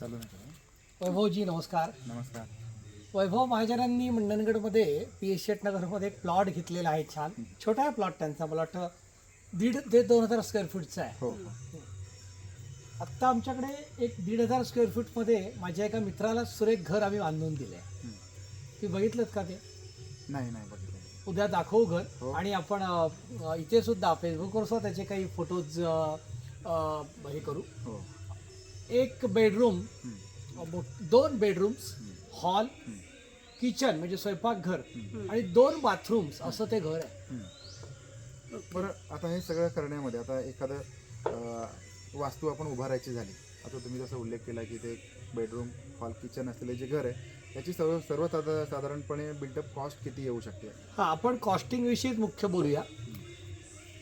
चालू नका वैभवजी नमस्कार. नमस्कार. वैभव महाजनांनी मंडणगडमध्ये पी एस शेट नगरमध्ये एक प्लॉट घेतलेला आहे छान. छोटा आहे प्लॉट त्यांचा मला वाटतं दीड ते दोन हजार स्क्वेअर फूटचा आहे. हो. आत्ता आमच्याकडे एक दीड हजार स्क्वेअर फूटमध्ये माझ्या एका मित्राला सुरेख घर आम्ही बांधून दिले हं. ते बघितलं का ते? नाही नाही बघितलं. उद्या दाखवू घर. हो. आणि आपण अ, अ, इथे सुद्धा फेसबुकवर सुद्धा त्याचे काही फोटोज हे करू. हो. एक बेडरूम. दोन बेडरूम्स. हॉल. किचन म्हणजे स्वयंपाकघर. आणि दोन बाथरूम्स असं ते घर आहे. बरं आता हे सगळं करण्यामध्ये आता एखादं वास्तू आपण उभारायची झाली आता तुम्ही जसं उल्लेख केला की ते बेडरूम हॉल किचन असलेले जे घर आहे त्याची सर्व सर्व साधा- साधारणपणे बिल्टअप कॉस्ट किती येऊ शकते हा आपण कॉस्टिंग विषयीच मुख्य बोलूया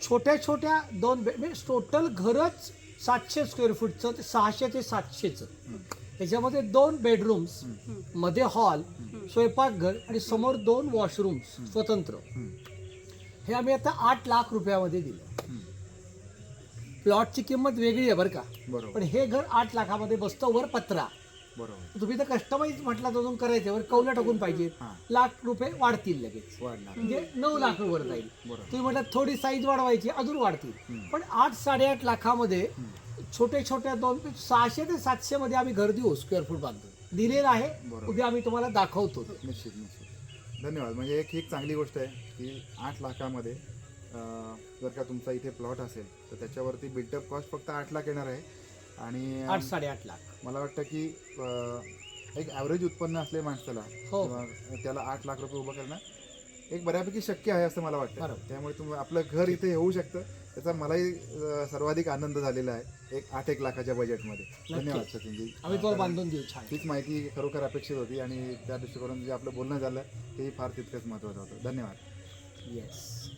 छोट्या छोट्या दोन बे- म्हणजे टोटल घरच सातशे स्क्वेअर फूटचं ते सहाशे ते सातशेचं त्याच्यामध्ये दोन बेडरूम्समध्ये हॉल स्वयंपाकघर आणि समोर दोन वॉशरूम्स स्वतंत्र हं. आम्ही आता आठ लाख रुपयामध्ये दिलं. प्लॉटची किंमत वेगळी आहे बरं का बरोबर पण हे घर आठ लाखामध्ये बसतं वर पत्रा बरोबर. तुम्ही तर कस्टमाइज म्हटला तर अजून करायचं वर कौलं टाकून पाहिजे. लाख रुपये वाढतील लगेच. वाढणार. म्हणजे नऊ लाख वर जाईल. तुम्ही म्हटलं थोडी साईज वाढवायची अजून वाढतील. पण आठ साडेआठ लाखामध्ये. छोटे छोट्या दोन सहाशे ते सातशे मध्ये आम्ही घर देऊ स्क्वेअर फूट बांधून. दिलेलं आहे. उद्या आम्ही तुम्हाला दाखवतो. निश्चित निश्चित. धन्यवाद. म्हणजे एक ही एक चांगली गोष्ट आहे की आठ लाखामध्ये जर का तुमचा इथे प्लॉट असेल तर त्याच्यावरती बिल्टअप कॉस्ट फक्त आठ लाख येणार आहे. आणि आठ साडेआठ लाख. मला वाटतं की अं, एक ॲव्हरेज उत्पन्न असले माणसाला हो. किंवा त्याला आठ लाख रुपये उभं करणं एक बऱ्यापैकी शक्य आहे असं मला वाटतं. बरोबर. त्यामुळे तुम्ही आपलं घर इथे येऊ शकतं. त्याचा मलाही अं, सर्वाधिक आनंद झालेला आहे एक आठ एक लाखाच्या बजेटमध्ये धन्यवाद सचिनजी. आम्ही तो बांधून देऊ. छान. हीच माहिती खरोखर अपेक्षित होती आणि त्या दृष्टिकोनातून जे आपलं बोलणं झालं तेही फार तितकंच महत्त्वाचं होतं. धन्यवाद. येस